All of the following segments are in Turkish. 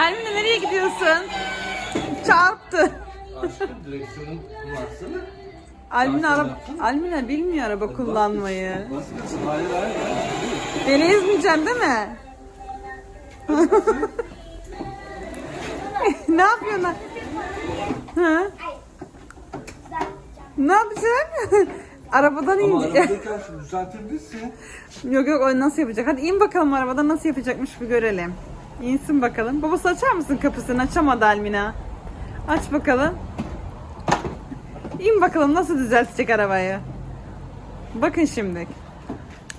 Almina nereye gidiyorsun? Çarptı. Aşkım direksiyonu kullansana. Almina araba. Almina bilmiyor araba kullanmayı. Bas kız. Hayır hayır. Beni ezmeyeceksin değil mi? ne yapıyorsun? Ha? Ne yapacaksın? Arabadan Ama ince. arabadayken şu düzeltebilirsin. yok yok o nasıl yapacak? Hadi in bakalım arabadan nasıl yapacakmış bir görelim. İnsin bakalım. Babası açar mısın kapısını? Açamadı Almina. Aç bakalım. İn bakalım nasıl düzeltecek arabayı. Bakın şimdi.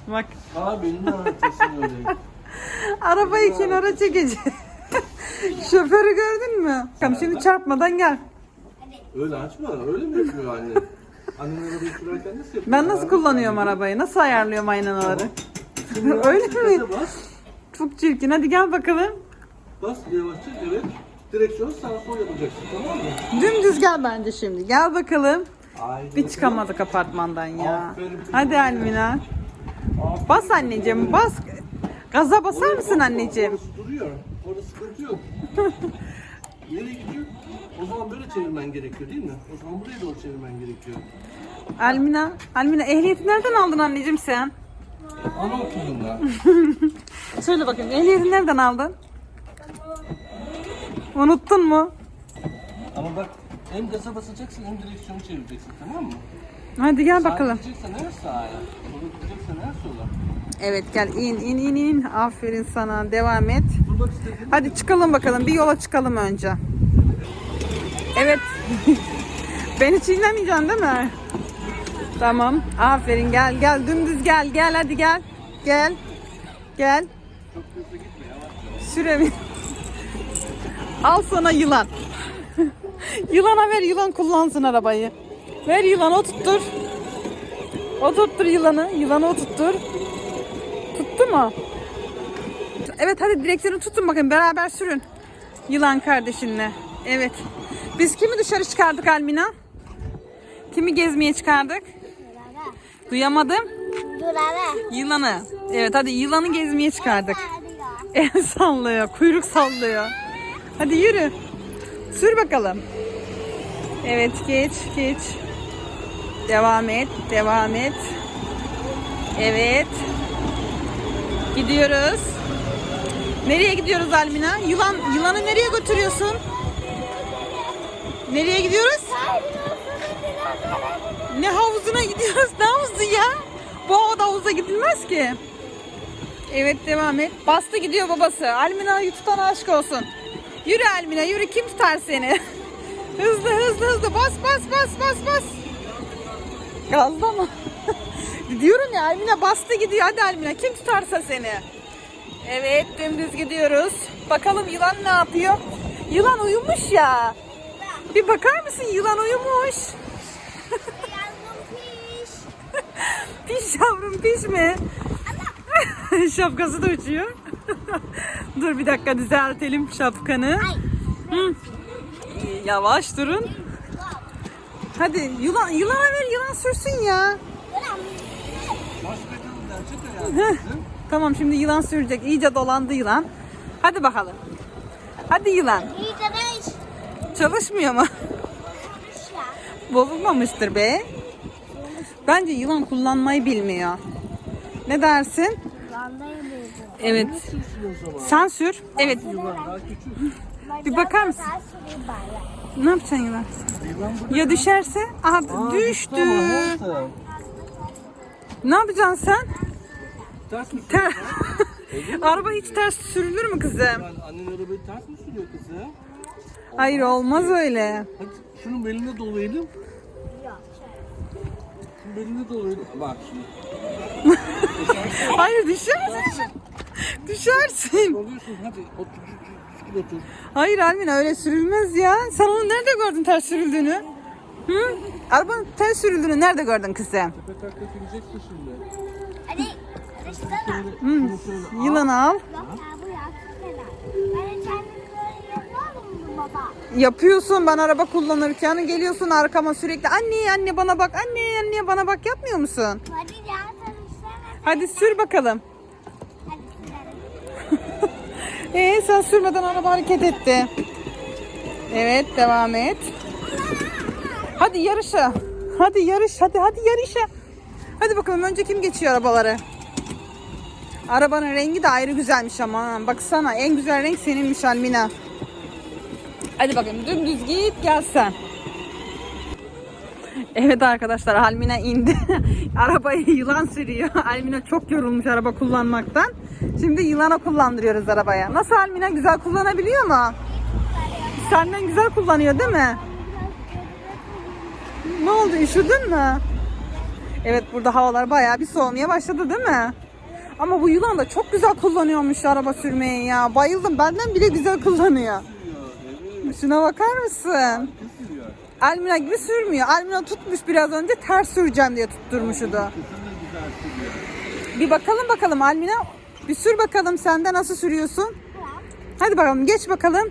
Bak. De anlatasın öyle. Arabayı kenara çekecek. Şoförü gördün mü? Tamam şimdi çarpmadan gel. Öyle açma. Öyle mi yapıyor anne? Annen arabayı sürerken nasıl yapıyor? Ben nasıl kullanıyorum arabayı? Nasıl ayarlıyorum aynaları? Öyle mi? Bas. Çok çirkin. Hadi gel bakalım. Bas yavaşça evet. Direksiyonu sağa sola yapacaksın tamam mı? Dümdüz gel bence şimdi. Gel bakalım. Haydi Bir çıkamadık apartmandan ya. Aferin. Hadi Almina. Bas anneciğim bas. Gaza basar mısın anneciğim? Orası duruyor. Orada sıkıntı yok. Nereye gidiyor? O zaman böyle çevirmen gerekiyor değil mi? O zaman buraya doğru çevirmen gerekiyor. Almina, Almina ehliyeti nereden aldın anneciğim sen? Anaokulunda. Söyle bakayım ehliyeti nereden aldın? Unuttun mu? Ama bak hem gaza basacaksın hem direksiyonu çevireceksin tamam mı? Hadi gel Sağa bakalım. gideceksen her sağa. Sola gideceksen her sola. Evet gel in in in in. Aferin sana. Devam et. Durmak istediğin Hadi çıkalım bakalım. Bir yola çıkalım önce. Evet. Beni çiğnemeyeceksin değil mi? Tamam. Aferin gel gel dümdüz gel gel hadi gel. Gel. Gel. Çok hızlı gitme yavaş. Süremi. Al sana yılan. Yılana ver yılan kullansın arabayı. Ver yılanı oturttur. Oturttur yılanı. Yılanı oturttur. Tuttu mu? Evet hadi direksiyonu tutun bakın beraber sürün. Yılan kardeşinle. Evet. Biz kimi dışarı çıkardık Almina? Kimi gezmeye çıkardık? Duyamadım. Durara. Yılanı. Evet hadi yılanı gezmeye çıkardık. El sallıyor, kuyruk sallıyor. Hadi yürü. Sür bakalım. Evet geç, geç. Devam et, devam et. Evet. Gidiyoruz. Nereye gidiyoruz Almina? Yılan, yılanı nereye götürüyorsun? Nereye gidiyoruz? Ne havuzuna gidiyoruz? Ne havuzu ya? Bu havada havuza gidilmez ki. Evet devam et. Bastı gidiyor babası. Almina'yı tutan aşk olsun. Yürü Almina yürü kim tutar seni? hızlı hızlı hızlı bas bas bas bas bas. Gazda mı? Diyorum ya Almina bastı gidiyor. Hadi Almina kim tutarsa seni. Evet dümdüz gidiyoruz. Bakalım yılan ne yapıyor? Yılan uyumuş ya. Bir bakar mısın yılan uyumuş. Piş yavrum piş mi? Şapkası da uçuyor. Dur bir dakika düzeltelim şapkanı. Hı. Yavaş durun. Hadi yılan yılana ver yılan sürsün ya. Tamam şimdi yılan sürecek. İyice dolandı yılan. Hadi bakalım. Hadi yılan. Çalışmıyor mu? Bozulmamıştır be. Bence yılan kullanmayı bilmiyor. Ne dersin? Evet. Sen sür. Evet. Bir bakar mısın? Ne yapacaksın yılan? Ya düşerse? Aa, düştü. Ne yapacaksın sen? Ters mi sürüyor? Araba hiç ters sürülür mü kızım? Annen arabayı ters mi sürüyor kızım? Hayır olmaz öyle. Hadi şunun beline dolayalım. Beline dolayalım. Bak şimdi. Hayır düşersin. Düşersin. Oluyorsun hadi otur. Düzgün otur. Hayır Almina öyle sürülmez ya. Sen onu nerede gördün ters sürüldüğünü? Hı? Arabanın ters sürüldüğünü nerede gördün kızım? Tepe taklak ineceksin şimdi. Hadi. Şunu şöyle al. Yok ya bu helal. Ben Yapıyorsun ben araba kullanırken geliyorsun arkama sürekli anne anne bana bak anne anne bana bak yapmıyor musun? Hadi ya. Hadi sür bakalım. Ee sen sürmeden araba hareket etti. Evet devam et. Hadi yarışa. Hadi yarış. Hadi hadi yarışa. Hadi bakalım önce kim geçiyor arabaları? Arabanın rengi de ayrı güzelmiş ama. Baksana en güzel renk seninmiş Almina. Hadi bakayım dümdüz git gel sen. Evet arkadaşlar Almina indi. Arabayı yılan sürüyor. Almina çok yorulmuş araba kullanmaktan. Şimdi yılana kullandırıyoruz arabaya. Nasıl Almina güzel kullanabiliyor mu? Senden güzel kullanıyor değil mi? Ne oldu üşüdün mü? Evet burada havalar bayağı bir soğumaya başladı değil mi? Ama bu yılan da çok güzel kullanıyormuş araba sürmeyi ya. Bayıldım benden bile güzel kullanıyor. Şuna bakar mısın? Almina gibi sürmüyor. Almina tutmuş biraz önce ters süreceğim diye tutturmuşu da. Bir bakalım bakalım Almina. Bir sür bakalım sen de nasıl sürüyorsun. Hadi bakalım geç bakalım.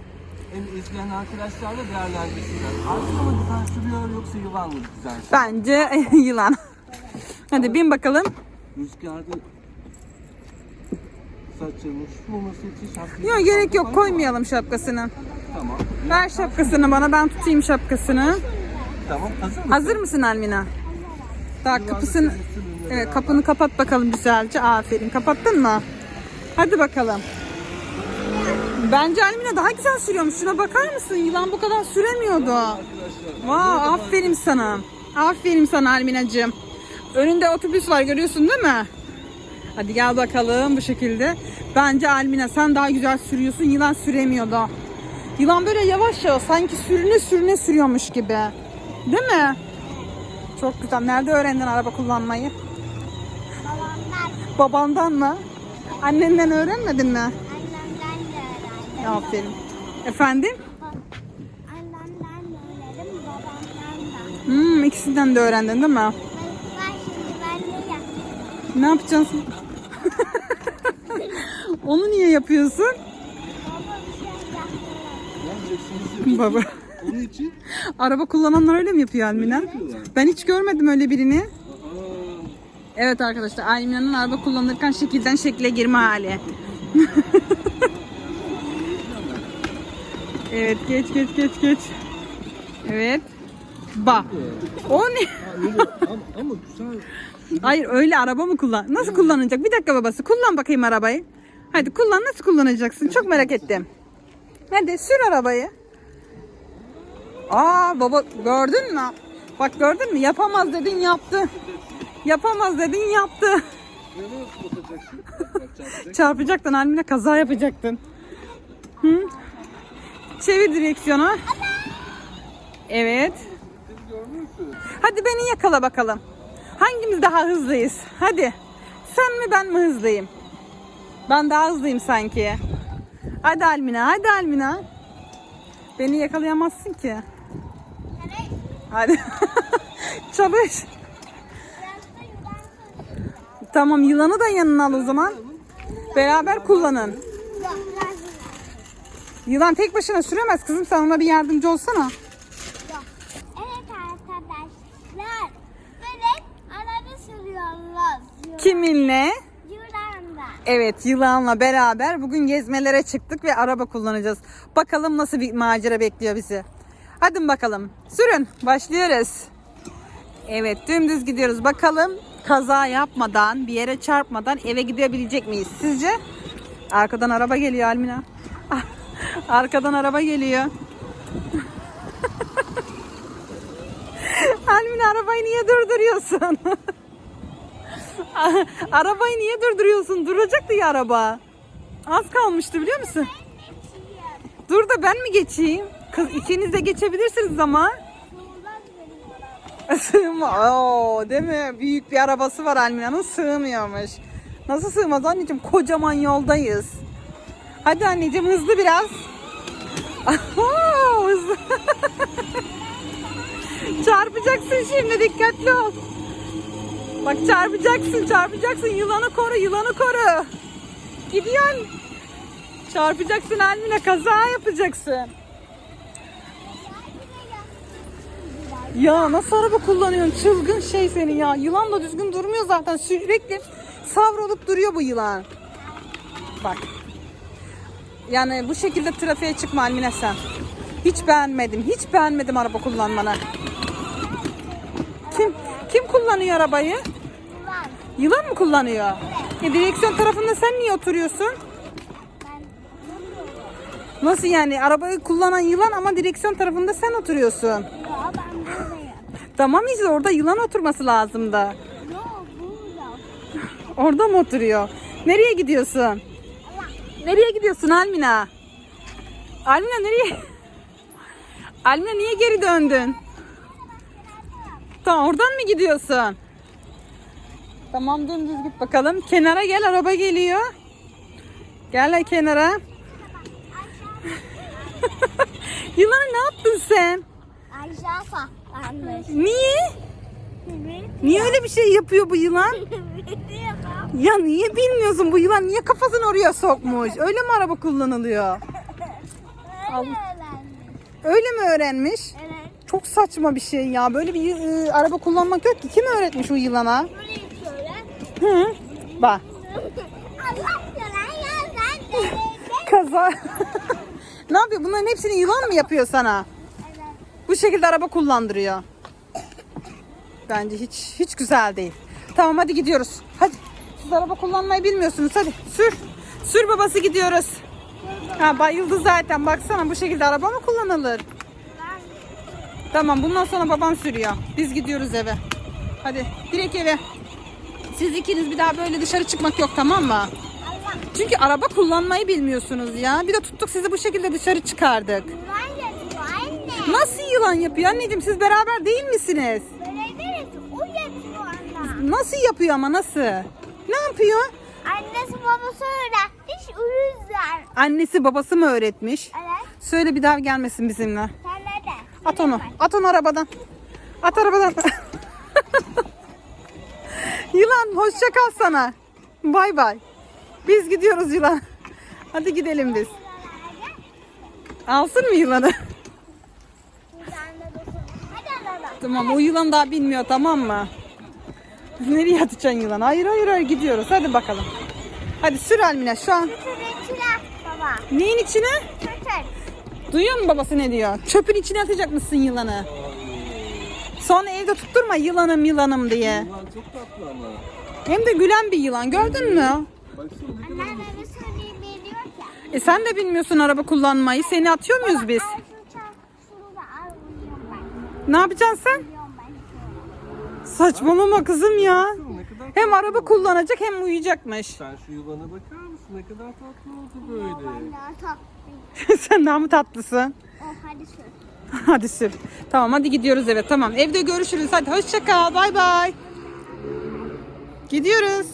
Hem izleyen arkadaşlar da değerlendirsinler. Artık mı güzel sürüyor yoksa yılan mı güzel sürüyor? Bence yılan. Hadi bin bakalım. Rüzgarda için şapkayı... Yok gerek yok koymayalım şapkasını. Tamam. Ver şapkasını bana ben tutayım şapkasını. Tamam hazır mısın? Hazır mısın Almina? Daha kapısını evet, kapını kapat bakalım güzelce. Aferin. Kapattın mı? Hadi bakalım. Bence Almina daha güzel sürüyormuş. Şuna bakar mısın? Yılan bu kadar süremiyordu. Vay aferin sana. Aferin sana Alminacığım. Önünde otobüs var görüyorsun değil mi? Hadi gel bakalım bu şekilde. Bence Almina sen daha güzel sürüyorsun. Yılan süremiyordu. Yılan böyle yavaş yavaş sanki sürüne sürüne sürüyormuş gibi. Değil mi? Çok güzel. Nerede öğrendin araba kullanmayı? Babamdan, Babandan mı? Annenden öğrenmedin mi? annemden de öğrendim. Aferin. Efendim? Annemden de öğrendim, babamdan da. Hmm, ikisinden de öğrendin değil mi? Ben, şimdi ben yaptım. Ne yapacaksın? Onu niye yapıyorsun? Baba. Onun için Araba kullananlar öyle mi yapıyor Almina? Ben hiç görmedim öyle birini. Evet arkadaşlar Almina'nın araba kullanırken şekilden şekile girme hali. evet geç geç geç geç. Evet. Ba. O ne? Hayır öyle araba mı kullan? Nasıl kullanacak? Bir dakika babası kullan bakayım arabayı. Hadi kullan nasıl kullanacaksın? Çok merak ettim. Hadi sür arabayı. Aa baba gördün mü? Bak gördün mü? Yapamaz dedin yaptı. Yapamaz dedin yaptı. Çarpacaktın Almine kaza yapacaktın. Hı? Çevir direksiyonu. Evet. Hadi beni yakala bakalım. Hangimiz daha hızlıyız? Hadi. Sen mi ben mi hızlıyım? Ben daha hızlıyım sanki. Hadi Almina, hadi Almina. Beni yakalayamazsın ki. Hadi. Çalış. Tamam yılanı da yanına al o zaman. Beraber kullanın. Yılan. Tek başına süremez kızım. Sen ona bir yardımcı olsana. Evet arkadaşlar. Böyle araba sürüyoruz. Kiminle? Evet yılanla beraber bugün gezmelere çıktık ve araba kullanacağız. Bakalım nasıl bir macera bekliyor bizi. Hadi bakalım. Sürün. Başlıyoruz. Evet dümdüz gidiyoruz. Bakalım kaza yapmadan, bir yere çarpmadan eve gidebilecek miyiz? Sizce? Arkadan araba geliyor Almina. Arkadan araba geliyor. Almina arabayı niye durduruyorsun? Arabayı niye durduruyorsun? Duracaktı ya araba. Az kalmıştı biliyor musun? Dur da ben mi geçeyim? Kız ikiniz de geçebilirsiniz ama. Sığma. Oo, değil mi? Büyük bir arabası var Almina'nın sığmıyormuş. Nasıl sığmaz anneciğim? Kocaman yoldayız. Hadi anneciğim hızlı biraz. Hızlı. Çarpacaksın şimdi dikkatli ol. Bak çarpacaksın çarpacaksın yılanı koru yılanı koru. Gidiyorsun. Çarpacaksın Almina kaza yapacaksın. Ya nasıl araba kullanıyorsun? Çılgın şey senin ya. Yılan da düzgün durmuyor zaten. Sürekli savrulup duruyor bu yılan. Bak. Yani bu şekilde trafiğe çıkma Almine sen. Hiç beğenmedim. Hiç beğenmedim araba kullanmanı. Kullanıyor arabayı? Ulan Yılan mı kullanıyor? E, direksiyon tarafında sen niye oturuyorsun? ben Nasıl yani? Arabayı kullanan yılan ama direksiyon tarafında sen oturuyorsun. Yo ben buradayım. Tamam işte orada yılan oturması lazım da. Orada mı oturuyor? Nereye gidiyorsun? Nereye gidiyorsun Almina? Almina nereye? Almina niye geri döndün? Tamam oradan mı gidiyorsun? Tamam dümdüz git bakalım. Kenara gel araba geliyor. Gel kenara. Yılan ne yaptın sen? Aşağı saklanmış. Niye? Niye öyle bir şey yapıyor bu yılan? Ya niye bilmiyorsun bu yılan niye kafasını oraya sokmuş? Öyle mi araba kullanılıyor? Öyle. Öyle mi öğrenmiş? Evet. Çok saçma bir şey ya. Böyle bir e, araba kullanmak yok ki. Kim öğretmiş o yılana? Hı? Bak. Kaza. ne yapıyor? Bunların hepsini yılan mı yapıyor sana? Evet. Bu şekilde araba kullandırıyor. Bence hiç hiç güzel değil. Tamam hadi gidiyoruz. Hadi. Siz araba kullanmayı bilmiyorsunuz. Hadi sür. Sür babası gidiyoruz. Ha bayıldı zaten. Baksana bu şekilde araba mı kullanılır? Tamam bundan sonra babam sürüyor. Biz gidiyoruz eve. Hadi direkt eve. Siz ikiniz bir daha böyle dışarı çıkmak yok tamam mı? Çünkü araba kullanmayı bilmiyorsunuz ya. Bir de tuttuk sizi bu şekilde dışarı çıkardık. Güven yapıyor anne. Nasıl yılan yapıyor anneciğim siz beraber değil misiniz? Değil o yapıyor anne. Nasıl yapıyor ama nasıl? Ne yapıyor? Annesi babası öğretmiş yüzden. Annesi babası mı öğretmiş? Evet. Söyle bir daha gelmesin bizimle. At onu. At onu arabadan. At arabadan. yılan hoşça kal sana. Bay bay. Biz gidiyoruz yılan. Hadi gidelim biz. Alsın mı yılanı? Tamam o yılan daha bilmiyor tamam mı? Nereye atacaksın yılan? Hayır hayır hayır gidiyoruz. Hadi bakalım. Hadi sür Almina şu an. Neyin içine? Duyuyor musun babası ne diyor? Çöpün içine atacak mısın yılanı? Sonra evde tutturma yılanım yılanım diye. Ulan çok tatlı ama. Hem de gülen bir yılan gördün mü? Baksana ne kadar söyleyebiliyor ki. E sen de bilmiyorsun araba kullanmayı. Seni atıyor muyuz biz? Al şu çal- şunu da al uyuyorum ben. Ne yapacaksın sen? Uyuyorum ben. Saçmalama kızım ya. ne kadar Hem araba kullanacak hem uyuyacakmış. Sen şu yılana bakar mısın? Ne kadar tatlı oldu böyle. Ben daha tatlıyım. Sen daha mı tatlısın? Oh, hadi sür. hadi sür. Tamam hadi gidiyoruz eve tamam. Evde görüşürüz hadi hoşça kal bay bay. Gidiyoruz.